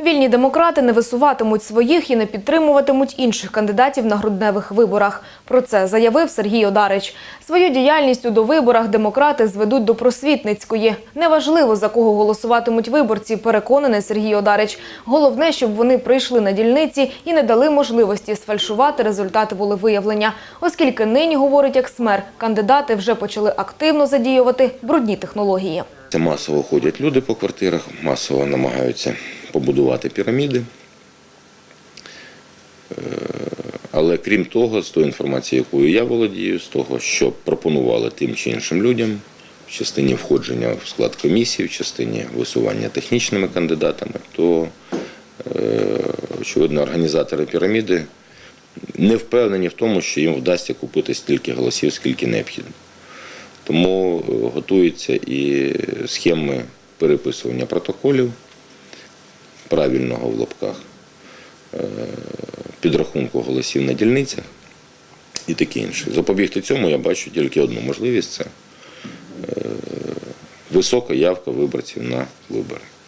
Вільні демократи не висуватимуть своїх і не підтримуватимуть інших кандидатів на грудневих виборах. Про це заявив Сергій Одарич. Свою діяльність у довиборах демократи зведуть до просвітницької. Неважливо, за кого голосуватимуть виборці, переконаний Сергій Одарич. Головне, щоб вони прийшли на дільниці і не дали можливості сфальшувати результати волевиявлення. Оскільки нині, говорить ексмер, кандидати вже почали активно задіювати брудні технології. Це масово ходять люди по квартирах, масово намагаються побудувати піраміди. Е, Але крім того, з тої інформації, якою я володію, з того, що пропонували тим чи іншим людям в частині входження в склад комісії, в частині висування технічними кандидатами, то, е, очевидно, організатори піраміди не впевнені в тому, що їм вдасться купити стільки голосів, скільки необхідно. Тому е, готуються і схеми переписування протоколів правильного в лапках, е, підрахунку голосів на дільницях і таке інше. Запобігти цьому я бачу тільки одну можливість це е, висока явка виборців на вибори.